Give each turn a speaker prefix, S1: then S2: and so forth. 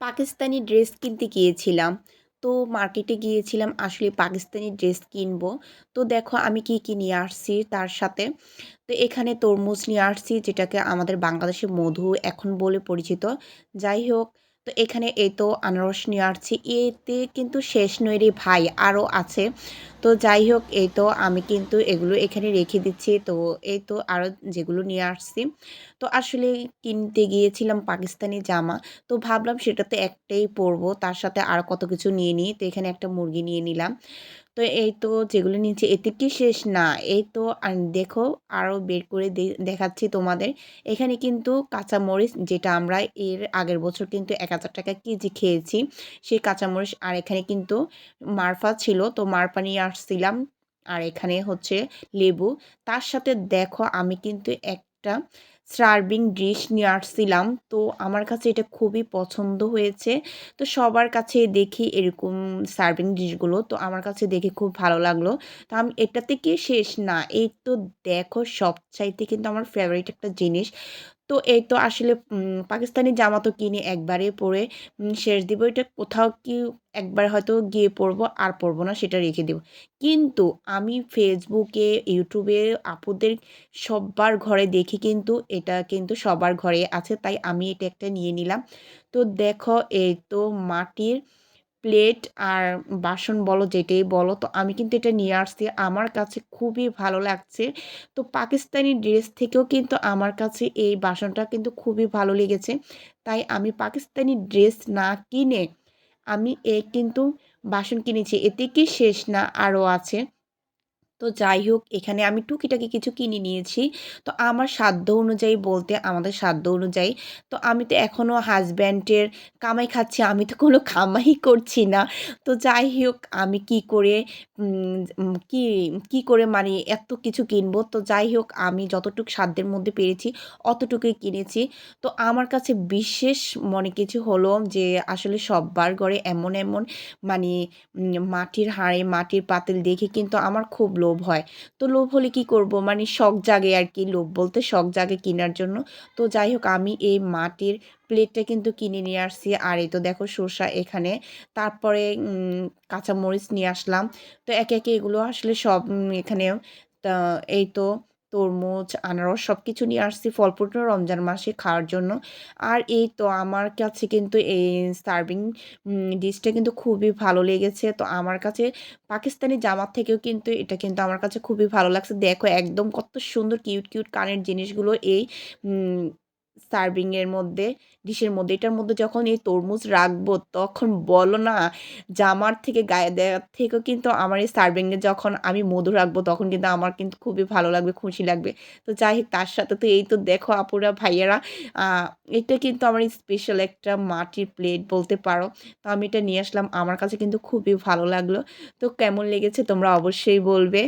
S1: Pakistani dress কিনতে গিয়েছিলাম। তো মার্কেটে গিয়েছিলাম, আসলে পাকিস্তানি ড্রেস কিনবো। তো দেখো আমি কি কি নিয়ে আসছি তার সাথে। তো এখানে তরমুজ নিয়ে আসছি, যেটাকে আমাদের বাংলাদেশে মধু এখন বলে পরিচিত। যাই হোক তো এখানে এই তো আনারস নিয়ে আসছি। এতে কিন্তু শেষ নয় রে ভাই আরও আছে। তো যাই হোক, এই তো আমি কিন্তু এগুলো এখানে রেখে দিচ্ছি। তো এই তো আরও যেগুলো নিয়ে আসছি। তো আসলে কিনতে গিয়েছিলাম পাকিস্তানি জামা। তো ভাবলাম সেটাতে একটাই পরবো, তার সাথে আর কত কিছু নিয়ে নিই। তো এখানে একটা মুরগি নিয়ে নিলাম। তো এই তো যেগুলো নিয়েছি এতে কি শেষ না, এই তো দেখো আরও বের করে দেখাচ্ছি তোমাদের। এখানে কিন্তু কাঁচামরিচ যেটা আমরা এর আগের বছর কিন্তু এক হাজার টাকা কেজি খেয়েছি, সেই কাঁচামরিচ আর এখানে কিন্তু মারফা ছিল, তো মারফা নিয়ে আসছিলাম। আর এখানে হচ্ছে লেবু। তার সাথে দেখো আমি কিন্তু একটা সার্ভিং ডিশ নিয়ে আসছিলাম। তো আমার কাছে এটা খুবই পছন্দ হয়েছে। তো সবার কাছে দেখি এরকম সার্ভিং ডিশগুলো। তো আমার কাছে দেখে খুব ভালো লাগল। তো আমি এটা থেকে শেষ না, এই তো দেখো সবচাইতে কিন্তু আমার ফেভারিট একটা জিনিস। তো এই তো আসলে পাকিস্তানি জামা তো কিনে একবারে পরে। শেষ দিব, এটা কোথাও কি একবার হয়তো গিয়ে পরবো, আর পরবো না সেটা রেখে দেব। কিন্তু আমি ফেসবুকে ইউটিউবে আপুদের সবার ঘরে দেখি কিন্তু এটা কিন্তু সবার ঘরে আছে, তাই আমি এটা একটা নিয়ে নিলাম। তো দেখো, এই তো মাটির প্লেট আর বাসন বলো, যেটাই বলো, তো আমি কিন্তু এটা নিয়ে আসছি। আমার কাছে খুবই ভালো লাগছে। তো পাকিস্তানি ড্রেস থেকেও কিন্তু আমার কাছে এই বাসনটা কিন্তু খুবই ভালো লেগেছে। তাই আমি পাকিস্তানি ড্রেস না কিনে আমি এ কিন্তু বাসন কিনেছি। এতে কি শেষ না আরও আছে? তো যাই হোক, এখানে আমি টুকিটাকি কিছু কিনে নিয়েছি। তো আমার সাধ্য অনুযায়ী বলতে, আমাদের সাধ্য অনুযায়ী, তো আমি তো এখনও হাজব্যান্ডের কামাই খাচ্ছি, আমি তো কোনো কামাই করছি না। তো যাই হোক, আমি কি করে কি কি করে মানে এত কিছু কিনবো? তো যাই হোক, আমি যতটুকু সাধ্যের মধ্যে পেরেছি, অতটুকুই কিনেছি। তো আমার কাছে বিশেষ মনে কিছু হলো যে, আসলে সববার ঘরে এমন এমন মানে মাটির হাঁড়ি, মাটির পাতিল দেখে কিন্তু আমার খুব লোভ হয়। তো লোভ হলে কি করব? মানে শখ জাগে আর কি লোভ বলতে শখ জাগে কেনার জন্য। তো যাই হোক, আমি এই মাটির প্লেটটা কিন্তু কিনে নিয়ে আসছি। আর এই তো দেখো সর্ষা এখানে। তারপরে কাঁচামরিচ নিয়ে আসলাম। তো একে একে এগুলো আসলে সব এখানে এই তো তরমুজ, আনারস সব কিছু নিয়ে আসছি ফলপূর্ণ রমজান মাসে খাওয়ার জন্য। আর এই তো আমার কাছে কিন্তু এই সার্ভিং ডিশটা কিন্তু খুবই ভালো লেগেছে। তো আমার কাছে পাকিস্তানি জামার থেকেও কিন্তু এটা কিন্তু আমার কাছে খুবই ভালো লাগছে। দেখো একদম কত সুন্দর কিউট কিউট কানের জিনিসগুলো এই সার্ভিংয়ের মধ্যে ডিশের মধ্যে, এটার মধ্যে যখন এই তরমুজ রাখব, তখন বলো না, জামার থেকে গায়ে দেওয়ার থেকেও কিন্তু আমার এই সার্ভিংয়ে যখন আমি মধু রাখব, তখন কিন্তু আমার কিন্তু খুবই ভালো লাগবে, খুশি লাগবে। তো যাই হোক, তার সাথে তো এই তো দেখো আপুরা, ভাইয়েরা এটা কিন্তু আমার স্পেশাল একটা মাটির প্লেট বলতে পারো। তো আমি এটা নিয়ে আসলাম, আমার কাছে কিন্তু খুবই ভালো লাগল। তো কেমন লেগেছে তোমরা অবশ্যই বলবে।